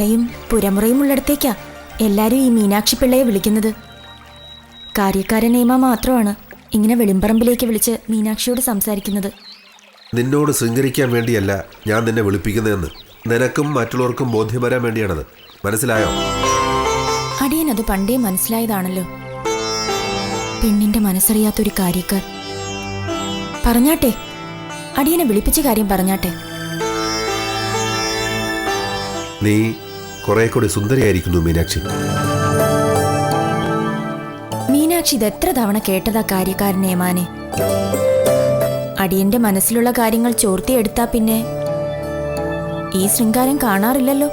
മറയും പുരമുറയും ഉള്ളിടത്തേക്കാ എല്ലാരും ഈ മീനാക്ഷി പിള്ളയെ വിളിക്കുന്നത്. കാര്യക്കാരൻ നിയമ മാത്രമാണ് ഇങ്ങനെ വെളിമ്പറമ്പിലേക്ക് വിളിച്ച് മീനാക്ഷിയോട് സംസാരിക്കുന്നത്. നിന്നോട് ശൃംഗരിക്കാൻ വേണ്ടിയല്ല ഞാൻ നിന്നെ വിളിപ്പിക്കുന്നതെന്ന്. നിനക്കും മറ്റുള്ളവർക്കും ബോധ്യം വരാൻ വേണ്ടിയാണത്. മനസ്സിലായോ? അടിയൻ അത് പണ്ടേ മനസ്സിലായതാണല്ലോ. പെണ്ണിന്റെ മനസ്സറിയാത്തൊരു കാര്യക്കാർ. പറഞ്ഞാട്ടെ? അടിയനെ വിളിപ്പിച്ച കാര്യം പറഞ്ഞാട്ടെ? നീ കുറെ കൂടി സുന്ദരിയായിരിക്കുന്നു മീനാക്ഷി. മീനാക്ഷി ഇത് എത്ര തവണ കേട്ടതാ കാര്യക്കാരൻ ഏമാനെ അടിയന്റെ മനസ്സിലുള്ള കാര്യങ്ങൾ ചോർത്തിയെടുത്താ പിന്നെ. ഈ ശൃംഗാരം കാണാറില്ലല്ലോ?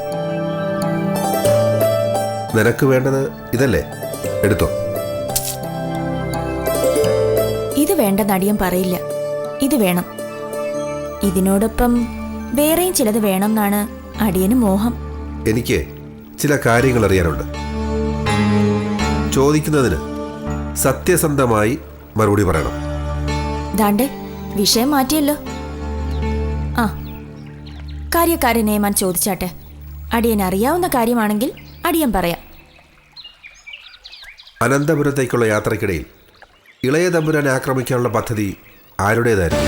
നിനക്ക് വേണ്ടത് ഇതല്ലേ? എടുത്തോ. ഇത് വേണ്ട നടിയൻ പറയില്ല. ഇത് വേണം. ഇതിനോടൊപ്പം വേറെയും ചിലത് വേണം എന്നാണ് അടിയന് മോഹം. എനിക്ക് ചില കാര്യങ്ങൾ അറിയാനുണ്ട്. ചോദിക്കുന്നതിന് സത്യസന്ധമായി മറുപടി പറയണം. ദാണ്ടേ വിഷയം മാറ്റിയല്ലോ. ആ കാര്യക്കാരൻ നിയമാൻ ചോദിച്ചാട്ടെ. അടിയൻ അറിയാവുന്ന കാര്യമാണെങ്കിൽ അടിയൻ പറയാം. അനന്തപുരത്തേക്കുള്ള യാത്രക്കിടയിൽ ഇളയ തമ്പുരാനെ ആക്രമിക്കാനുള്ള പദ്ധതി ആരുടേതായിരുന്നു?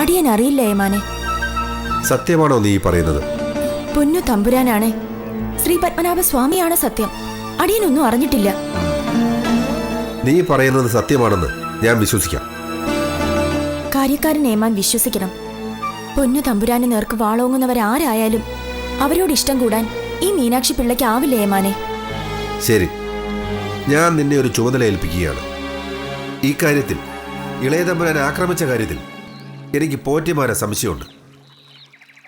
അടിയൻ അറിയില്ല ഏമാനെ. സത്യമാണോ നീ പറയുന്നത്? പൊന്നു തമ്പുരാനാണ്. ശ്രീ പത്മനാഭ സ്വാമിയാണ് സത്യം. അടിയനൊന്നും അറിഞ്ഞിട്ടില്ല. നീ പറയുന്നത് സത്യമാണെന്ന് ഞാൻ വിശ്വസിക്കാം. കാര്യക്കാരൻ ഏമാൻ വിശ്വസിക്കണം. പൊന്നു തമ്പുരാന് നേർക്ക് വാളോങ്ങുന്നവരാരായാലും അവരോട് ഇഷ്ടം കൂടാൻ ഈ മീനാക്ഷി പിള്ളയ്ക്ക് ആവില്ല ഏമാനെ? ശരി. ഞാൻ നിന്നെ ഒരു ചുമതല ഏൽപ്പിക്കുകയാണ്. ഈ കാര്യത്തിൽ ഇളയ തമ്പുരാൻ ആക്രമിച്ച കാര്യത്തിൽ എനിക്ക് പോറ്റിമാരെ സംശയമുണ്ട്.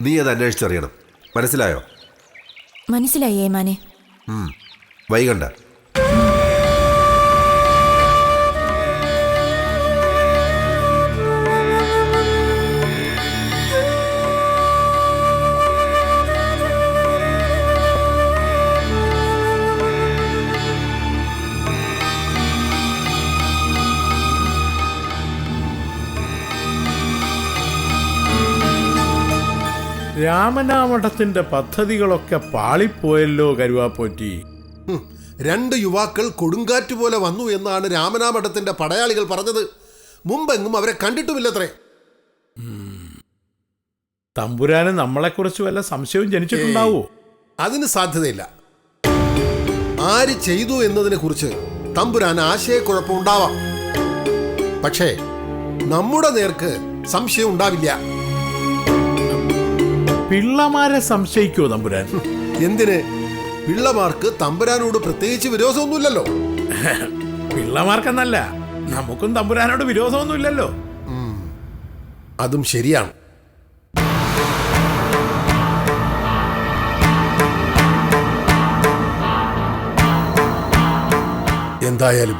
നീ അത് അന്വേഷിച്ചറിയണം. മനസ്സിലായോ? മനസ്സിലായി ഏമാനെ. വൈകണ്ട. രാമനാമഠത്തിന്റെ പദ്ധതികളൊക്കെ പാളിപ്പോയല്ലോ കരുവാപ്പോറ്റി. രണ്ട് യുവാക്കൾ കൊടുങ്കാറ്റ് പോലെ വന്നു എന്നാണ് രാമനാമഠത്തിന്റെ പടയാളികൾ പറഞ്ഞത്. മുമ്പെങ്ങും അവരെ കണ്ടിട്ടുമില്ലത്രേ. തമ്പുരാന് നമ്മളെക്കുറിച്ച് വല്ല സംശയവും ജനിച്ചിട്ടുണ്ടാവോ? അതിന് സാധ്യതയില്ല. ആര് ചെയ്തു എന്നതിനെ കുറിച്ച് തമ്പുരാൻ ആശയക്കുഴപ്പമുണ്ടാവാം. പക്ഷേ നമ്മുടെ നേർക്ക് സംശയം ഉണ്ടാവില്ല. പിള്ളമാരെ സംശയിക്കോ തമ്പുരാൻ? എന്തിന്? പിള്ളമാർക്ക് തമ്പുരാനോട് പ്രത്യേകിച്ച് വിരോധമൊന്നുമില്ലല്ലോ. പിള്ളമാർക്കെന്നല്ല നമുക്കും തമ്പുരാനോട് വിരോധമൊന്നുമില്ലല്ലോ. അതും ശരിയാണ്. എന്തായാലും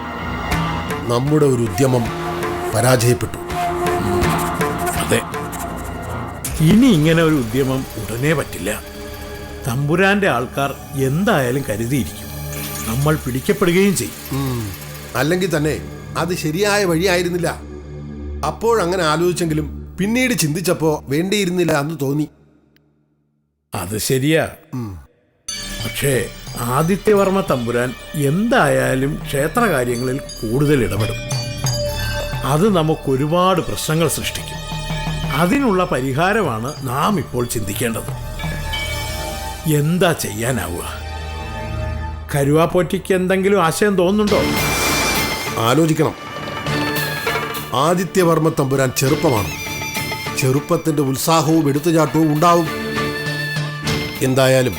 നമ്മുടെ ഒരു ഉദ്യമം പരാജയപ്പെട്ടു. അതെ. ഇനി ഇങ്ങനെ ഒരു ഉദ്യമം ഉടനെ പറ്റില്ല. തമ്പുരാന്റെ ആൾക്കാർ എന്തായാലും കരുതിയിരിക്കും. നമ്മൾ പിടിക്കപ്പെടുകയും ചെയ്യും. അല്ലെങ്കിൽ തന്നെ അത് ശരിയായ വഴിയായിരുന്നില്ല. അപ്പോഴങ്ങനെ ആലോചിച്ചെങ്കിലും പിന്നീട് ചിന്തിച്ചപ്പോ വേണ്ടിയിരുന്നില്ല എന്ന് തോന്നി. അത് ശരിയാ. പക്ഷേ ആദിത്യവർമ്മ തമ്പുരാൻ എന്തായാലും ക്ഷേത്രകാര്യങ്ങളിൽ കൂടുതൽ ഇടപെടും. അത് നമുക്ക് ഒരുപാട് പ്രശ്നങ്ങൾ സൃഷ്ടിക്കും. അതിനുള്ള പരിഹാരമാണ് നാം ഇപ്പോൾ ചിന്തിക്കേണ്ടത്. എന്താ ചെയ്യാനാവുക? കരുവാപ്പോറ്റിക്ക് എന്തെങ്കിലും ആശയം തോന്നുന്നുണ്ടോ? ആലോചിക്കണം. ആദിത്യവർമ്മ തമ്പുരാൻ ചെറുപ്പമാണ്. ചെറുപ്പത്തിന്റെ ഉത്സാഹവും എടുത്തുചാട്ടവും ഉണ്ടാവും. എന്തായാലും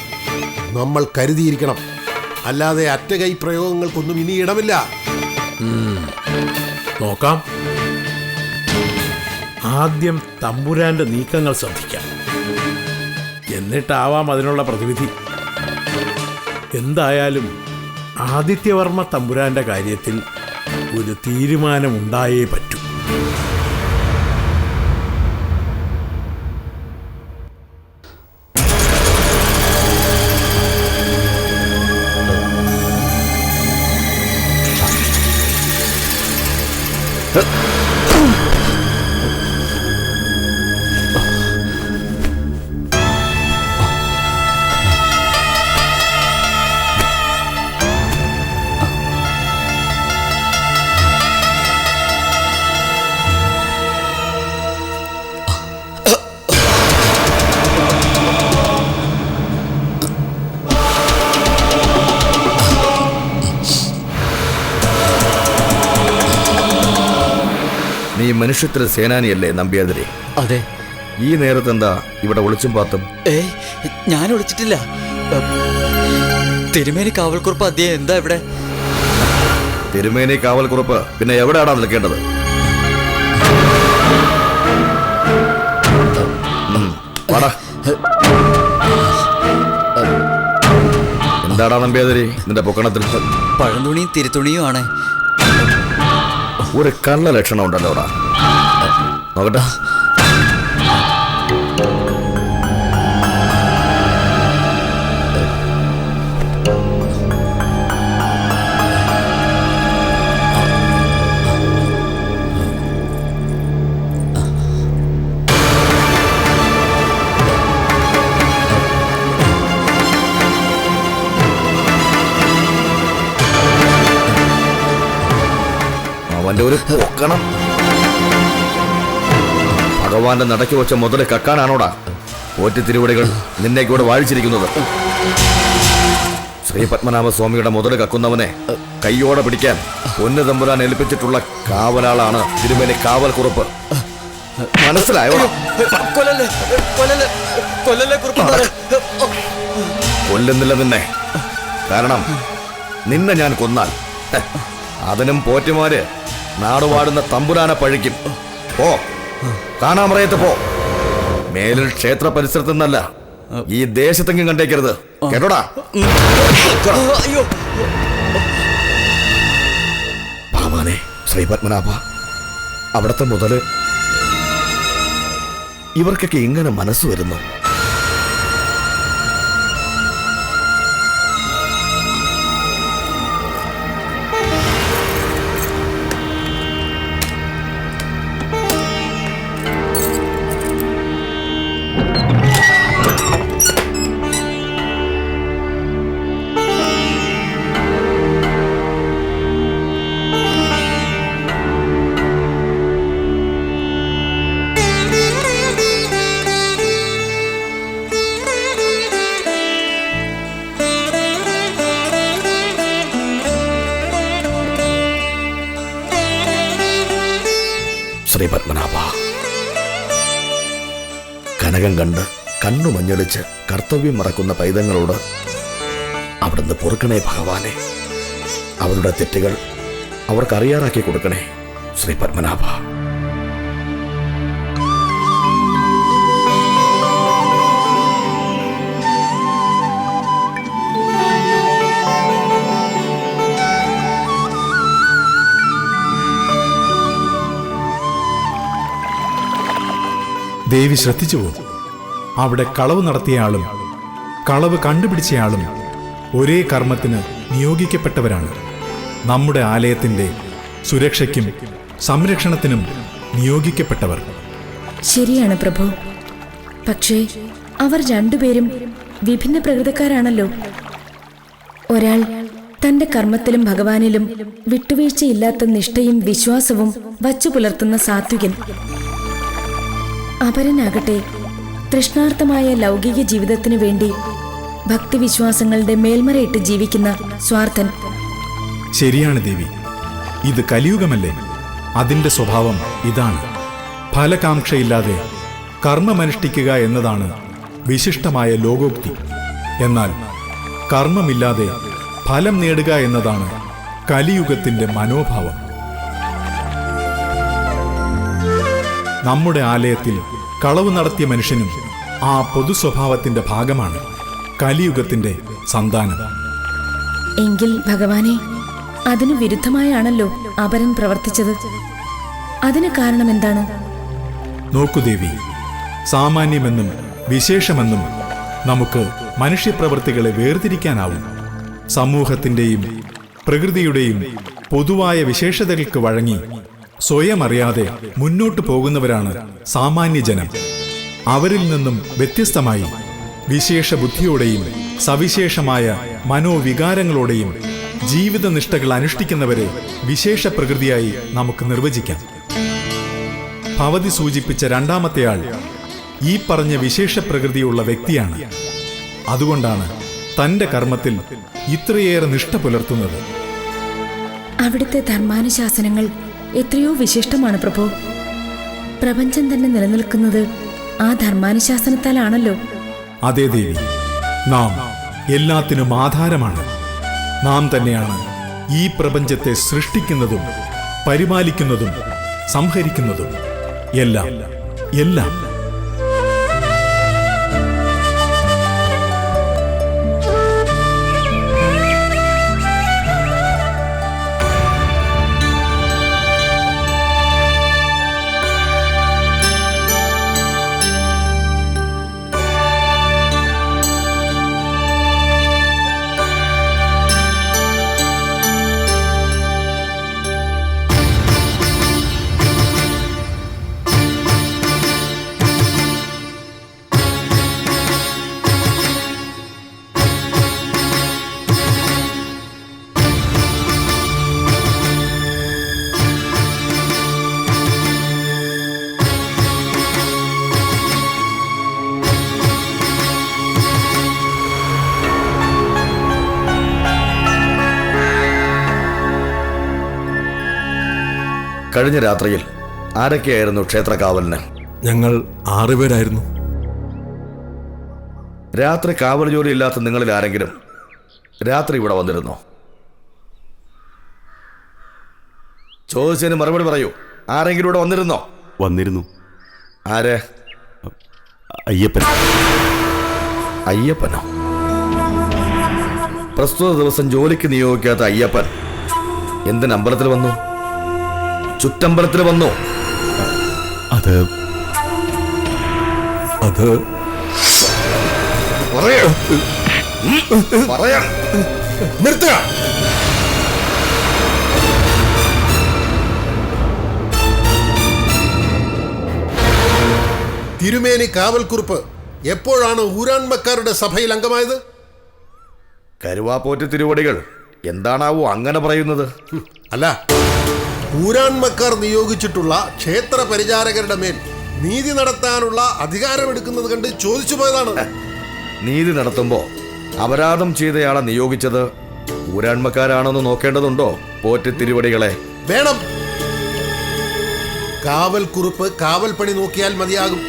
നമ്മൾ കരുതിയിരിക്കണം. അല്ലാതെ അറ്റകൈ പ്രയോഗങ്ങൾക്കൊന്നും ഇനി ഇടമില്ല. നോക്കാം. ആദ്യം തമ്പുരാന്റെ നീക്കങ്ങൾ ശ്രദ്ധിക്കാം. എന്നിട്ടാവാം അതിനുള്ള പ്രതിവിധി. എന്തായാലും ആദിത്യവർമ്മ തമ്പുരാന്റെ കാര്യത്തിൽ ഒരു തീരുമാനമുണ്ടായേ പറ്റൂ. മനുഷ്യത്ര സേനാനിയല്ലേ നമ്പ്യാതിരി? അതെ. ഈ നേരത്തെന്താ ഇവിടെ ഒളിച്ചും പാത്തും? ഏയ് ഞാൻ ഒളിച്ചിട്ടില്ല. തിരുമേനി കാവൽക്കുറിപ്പ് അദ്ദേഹം എന്താ ഇവിടെ? തിരുമേനി കാവൽക്കുറപ്പ് പിന്നെ എവിടെയാടാ നിൽക്കേണ്ടത്? എന്താടാ നമ്പ്യാതിരി നിന്റെ പൊക്കണത്തിൽ? പഴന്തുണിയും തിരുത്തുണിയും ആണ്. ഒരു കള്ള ലക്ഷണം ഉണ്ടല്ലോടാ. നോക്കട്ടെ. ഒരു പൊക്കണം. ഭഗവാന്റെ നടക്കി വെച്ച മുതൽ കക്കാനാണോടാ? പോറ്റി തിരുവടികൾ കൂടെ വാഴിച്ചിരിക്കുന്നത്. ശ്രീ പത്മനാഭ സ്വാമിയുടെ മുതൽ കക്കുന്നവനെ കയ്യോടെ പിടിക്കാൻ പൊന്നു തമ്പുരാൻ ഏൽപ്പിച്ചിട്ടുള്ള കാവലാളാണ് തിരുമേനി കാവൽ കുറുപ്പ് മനസ്സിലായോ കൊല്ലുന്നില്ല നിന്നെ. കാരണം നിന്നെ ഞാൻ കൊന്നാൽ. അതിനും പോറ്റുമാര് നാടുവാടുന്ന തമ്പുരാനെ പഴിക്കും. പോ. കാണാമറയത്ത് പോ. മേലിൽ ക്ഷേത്ര പരിസരത്ത് നിന്നല്ല. ഈ ദേശത്തെങ്കിലും കണ്ടേക്കരുത്. കേട്ടോടാ? അയ്യോ ശ്രീ പത്മനാഭ അവിടത്തെ മുതൽ ഇവർക്കൊക്കെ ഇങ്ങനെ മനസ്സ് വരുന്നു. കനകം കണ്ട് കണ്ണു മഞ്ഞളിച്ച് കർത്തവ്യം മറക്കുന്ന പൈതങ്ങളോട് അവിടുന്ന് പൊറുക്കണേ ഭഗവാനെ. അവരുടെ തെറ്റുകൾ അവർക്ക് അറിയാറാക്കി കൊടുക്കണേ ശ്രീ പത്മനാഭ. ദേവി ശ്രദ്ധിച്ചു പോകും അവിടെ കളവ് നടത്തിയയാളും കളവ് കണ്ടുപിടിച്ചയാളും ഒരേ കർമ്മത്തിന് നിയോഗിക്കപ്പെട്ടവരാണ്. നമ്മുടെ ആലയത്തിന്റെ സുരക്ഷയ്ക്കും സംരക്ഷണത്തിനും നിയോഗിക്കപ്പെട്ടവർ. ശരിയാണ് പ്രഭു. പക്ഷേ അവർ രണ്ടുപേരും വിഭിന്ന പ്രകൃതക്കാരാണല്ലോ. ഒരാൾ തന്റെ കർമ്മത്തിലും ഭഗവാനിലും വിട്ടുവീഴ്ചയില്ലാത്ത നിഷ്ഠയും വിശ്വാസവും വച്ചു പുലർത്തുന്ന സാത്വികൻ. അപരനാകട്ടെ തൃഷ്ണാർത്ഥമായ ലൗകിക ജീവിതത്തിനു വേണ്ടി ഭക്തിവിശ്വാസങ്ങളുടെ മേൽമറയിട്ട് ജീവിക്കുന്ന സ്വാർത്ഥൻ. ശരിയാണ് ദേവി. ഇത് കലിയുഗമല്ലേ? അതിന്റെ സ്വഭാവം ഇതാണ്. ഫലകാംക്ഷയില്ലാതെ കർമ്മമനുഷ്ഠിക്കുക എന്നതാണ് വിശിഷ്ടമായ ലോകോക്തി. എന്നാൽ കർമ്മമില്ലാതെ ഫലം നേടുക എന്നതാണ് കലിയുഗത്തിന്റെ മനോഭാവം. നമ്മുടെ ആലയത്തിൽ കളവ് നടത്തിയ മനുഷ്യനും ആ പൊതു സ്വഭാവത്തിന്റെ ഭാഗമാണ് കലിയുഗത്തിന്റെ സന്താനം. എങ്കിൽ ഭഗവാനെ അതിനു വിരുദ്ധമായാണല്ലോ അപരൻ പ്രവർത്തിച്ചത്. അതിന് കാരണം എന്താണ്? നോക്കൂ ദേവി സാമാന്യമെന്നും വിശേഷമെന്നും നമുക്ക് മനുഷ്യപ്രവൃത്തികളെ വേർതിരിക്കാനാവും. സമൂഹത്തിന്റെയും പ്രകൃതിയുടെയും പൊതുവായ വിശേഷതകൾക്ക് വഴങ്ങി സ്വയം അറിയാതെ മുന്നോട്ടു പോകുന്നവരാണ് സാമാന്യജനം അവരിൽ നിന്നും വ്യത്യസ്തമായി വിശേഷ ബുദ്ധിയോടെയും സവിശേഷമായ മനോവികാരങ്ങളോടെയും ജീവിതനിഷ്ഠകൾ അനുഷ്ഠിക്കുന്നവരെ വിശേഷ പ്രകൃതിയായി നമുക്ക് നിർവചിക്കാം. ഭവതി സൂചിപ്പിച്ച രണ്ടാമത്തെയാൾ ഈ പറഞ്ഞ വിശേഷ പ്രകൃതിയുള്ള വ്യക്തിയാണ്. അതുകൊണ്ടാണ് തന്റെ കർമ്മത്തിൽ ഇത്രയേറെ നിഷ്ഠ പുലർത്തുന്നത്. അവിടുത്തെ ധർമാനുശാസനങ്ങൾ എത്രയോ വിശിഷ്ടമാണ് പ്രഭു. പ്രപഞ്ചം തന്നെ നിലനിൽക്കുന്നത് ആ ധർമാനുശാസനത്താലാണല്ലോ. അതെ ദേവി നാം എല്ലാത്തിനും ആധാരമാണ്. നാം തന്നെയാണ് ഈ പ്രപഞ്ചത്തെ സൃഷ്ടിക്കുന്നതും പരിപാലിക്കുന്നതും സംഹരിക്കുന്നതും. എല്ലാം എല്ലാം. കഴിഞ്ഞ രാത്രിയിൽ ആരൊക്കെയായിരുന്നു ക്ഷേത്രകാവലിന്? ഞങ്ങൾ ആറുപേരായിരുന്നു രാത്രി കാവൽ ജോലി ഇല്ലാത്ത നിങ്ങളിൽ ആരെങ്കിലും രാത്രി ഇവിടെ വന്നിരുന്നോ? ചോദിച്ചതിന് മറുപടി പറയൂ. ആരെങ്കിലും ഇവിടെ വന്നിരുന്നോ? വന്നിരുന്നു. ആരെ? അയ്യപ്പൻ. അയ്യപ്പനോ? പ്രസ്തുത ദിവസം ജോലിക്ക് നിയോഗിക്കാത്ത അയ്യപ്പൻ എന്ത് അമ്പലത്തിൽ വന്നു? ചുറ്റമ്പലത്തിൽ വന്നു. അത് അത് പറയാം. പറയാം. നിർത്തുക. തിരുമേനി കാവൽക്കുറിപ്പ് എപ്പോഴാണ് ഊരാൺമക്കാരുടെ സഭയിൽ അംഗമായത്? കരുവാപ്പോറ്റ് തിരുവടികൾ. എന്താണാവോ അങ്ങനെ പറയുന്നത്? അല്ല ഊരാൺമക്കാർ നിയോഗിച്ചിട്ടുള്ള ക്ഷേത്ര പരിചാരകരുടെ മേൽ നീതി നടത്താനുള്ള അധികാരമെടുക്കുന്നത് കണ്ട് ചോദിച്ചു പോയതാണ്. നീതി നടത്തുമ്പോ അപരാധം ചെയ്തയാളെ നിയോഗിച്ചത് ഊരാൺമക്കാരാണെന്ന് നോക്കേണ്ടതുണ്ടോ പോറ്റ് തിരുവടികളെ? വേണം. കാവൽ കുറിപ്പ് കാവൽ പണി നോക്കിയാൽ മതിയാകും.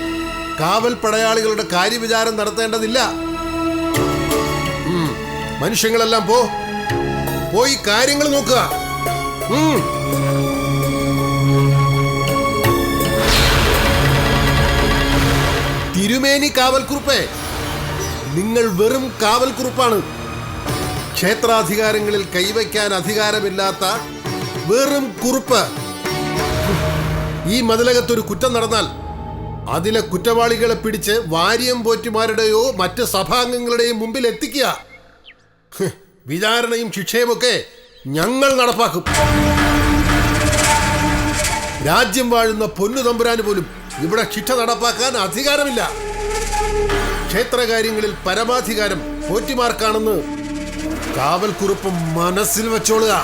കാവൽ പടയാളികളുടെ കാര്യവിചാരം നടത്തേണ്ടതില്ല. മനുഷ്യങ്ങളെല്ലാം പോ. പോയി കാര്യങ്ങൾ നോക്കുക. തിരുമേനി കാവൽക്കുറുപ്പേ. നിങ്ങൾ വെറും കാവൽക്കുറുപ്പാണ്. ക്ഷേത്രാധികാരങ്ങളിൽ കൈവയ്ക്കാൻ അധികാരമില്ലാത്ത വെറും കുറുപ്പ്. ഈ മതിലകത്തൊരു കുറ്റം നടന്നാൽ അതിലെ കുറ്റവാളികളെ പിടിച്ച് വാര്യം പോറ്റുമാരുടെയോ മറ്റ് സഭാംഗങ്ങളുടെയും മുമ്പിൽ എത്തിക്കുക. വിചാരണയും ശിക്ഷയുമൊക്കെ ഞങ്ങൾ നടപ്പാക്കും. രാജ്യം വാഴുന്ന പൊന്നു തമ്പുരാന് പോലും ഇവിടെ ശിക്ഷ നടപ്പാക്കാൻ അധികാരമില്ല. ക്ഷേത്രകാര്യങ്ങളിൽ പരമാധികാരം പോറ്റിമാർക്കാണെന്ന് കാവൽക്കുറിപ്പ് മനസ്സിൽ വെച്ചോളുക.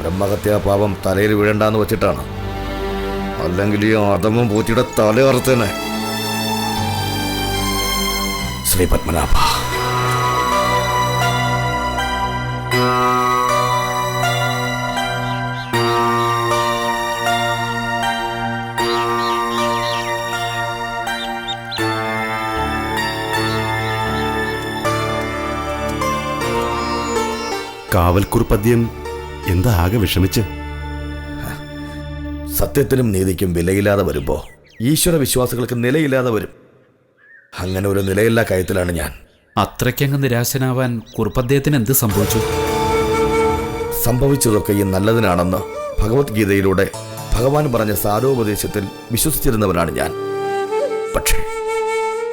ബ്രഹ്മഹത്യാ പാപം തലയിൽ വീഴണ്ടെന്ന് വെച്ചിട്ടാണ്. അല്ലെങ്കിൽ ഈ അധമം പൂറ്റിയുടെ തലയറുത്തന്നെ ശ്രീ പത്മനാഭ. കാവൽക്കുറിപ്പദ്യം എന്താ ആകെ വിഷമിച്ച്? സത്യത്തിനും നീതിക്കും വിലയില്ലാതെ വരുമ്പോ ഈശ്വര വിശ്വാസികൾക്ക് നിലയില്ലാതെ വരും. അങ്ങനെ ഒരു നിലയില്ലാ കയത്തിലാണ് ഞാൻ. അത്രയ്ക്കങ്ങ് നിരാശനാവാൻ കുറിപ്പദ്ദേഹത്തിന് എന്ത് സംഭവിച്ചു? സംഭവിച്ചതൊക്കെ ഈ നല്ലതിനാണെന്ന് ഭഗവത്ഗീതയിലൂടെ ഭഗവാൻ പറഞ്ഞ സാരോപദേശത്തിൽ വിശ്വസിച്ചിരുന്നവനാണ് ഞാൻ. പക്ഷേ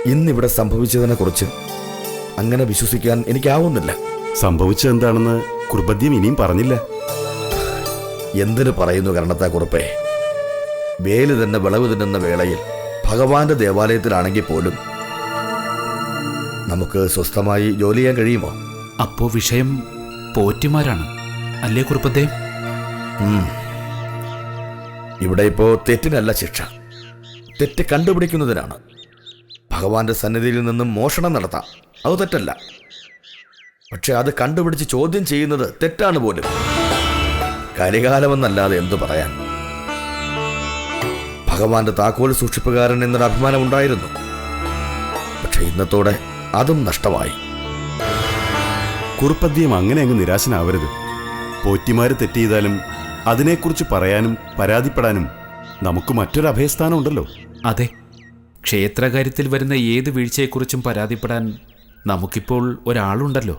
ഇന്നിവിടെ സംഭവിച്ചതിനെക്കുറിച്ച് അങ്ങനെ വിശ്വസിക്കാൻ എനിക്കാവുന്നില്ല. സംഭവിച്ചത് എന്താണെന്ന് കുർബദ്യം ഇനിയും പറഞ്ഞില്ല. എന്തിനു പറയുന്നു കരണത്താക്കുറിപ്പേ? വേൽ തന്നെ വിളവ് തിന്നുന്ന വേളയിൽ ഭഗവാന്റെ ദേവാലയത്തിലാണെങ്കിൽ പോലും നമുക്ക് സ്വസ്ഥമായി ജോലി ചെയ്യാൻ കഴിയുമോ? അപ്പോ വിഷയം പോറ്റിമാരാണ്. അല്ലേ കുറുപ്പത്തെ ഇവിടെ ഇപ്പോ തെറ്റിനല്ല ശിക്ഷ. തെറ്റ് കണ്ടുപിടിക്കുന്നതിനാണ്. ഭഗവാന്റെ സന്നിധിയിൽ നിന്നും മോഷണം നടത്താം. അത് തെറ്റല്ല. പക്ഷെ അത് കണ്ടുപിടിച്ച് ചോദ്യം ചെയ്യുന്നത് തെറ്റാണ് പോലും. കലികാലമെന്നല്ലാതെ എന്തു പറയാൻ? ഭഗവാന്റെ താക്കോൽ സൂക്ഷിപ്പുകാരൻ എന്നൊരു അഭിമാനം ഉണ്ടായിരുന്നു പക്ഷെ ഇന്നത്തോടെ അതും നഷ്ടമായി. കുറുപ്പദ്യം അങ്ങനെ അങ്ങ് നിരാശനാവരുത്. പോറ്റിമാര് തെറ്റ് ചെയ്താലും അതിനെക്കുറിച്ച് പറയാനും പരാതിപ്പെടാനും നമുക്ക് മറ്റൊരു അഭയസ്ഥാനം ഉണ്ടല്ലോ അതെ. ക്ഷേത്രകാര്യത്തിൽ വരുന്ന ഏത് വീഴ്ചയെക്കുറിച്ചും പരാതിപ്പെടാൻ നമുക്കിപ്പോൾ ഒരാളുണ്ടല്ലോ.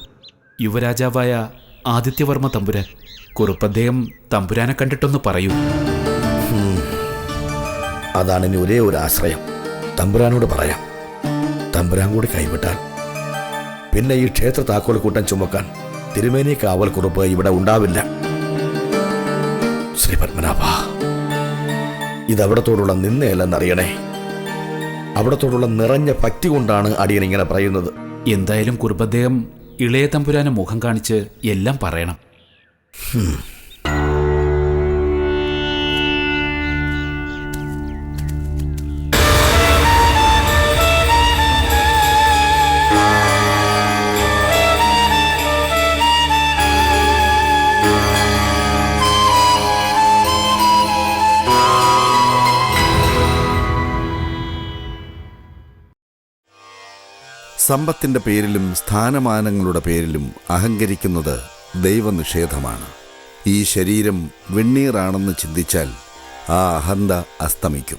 യുവരാജാവായ ആദിത്യവർമ്മ തമ്പുരാൻ. കുറുപ്പദ്ദേഹം തമ്പുരാനെ കണ്ടിട്ടൊന്ന് പറയൂ. അതാണ് ഇനി ഒരേ ഒരു ആശ്രയം. തമ്പുരാനോട് പറയാം. തമ്പുരാൻ കൂടി കൈവിട്ടാൽ. പിന്നെ ഈ ക്ഷേത്ര താക്കോൽ കൂട്ടം ചുമക്കാൻ തിരുമേനി കാവൽ കുറുപ്പ് ഇവിടെ ഉണ്ടാവില്ല. ശ്രീ പത്മനാഭ ഇതവിടത്തോടുള്ള നിന്നയല്ലെന്നറിയണേ അവിടത്തോടുള്ള നിറഞ്ഞ ഭക്തി കൊണ്ടാണ് അടിയൻ ഇങ്ങനെ പറയുന്നത്. എന്തായാലും കുറുപ്പദ്ദേഹം ഇളയ തമ്പുരാനെ മുഖം കാണിച്ച് എല്ലാം പറയണം. സമ്പത്തിന്റെ പേരിലും സ്ഥാനമാനങ്ങളുടെ പേരിലും അഹങ്കരിക്കുന്നത് ദൈവനിഷേധമാണ്. ഈ ശരീരം വെണ്ണീറാണെന്ന് ചിന്തിച്ചാൽ ആ അഹന്ത അസ്തമിക്കും.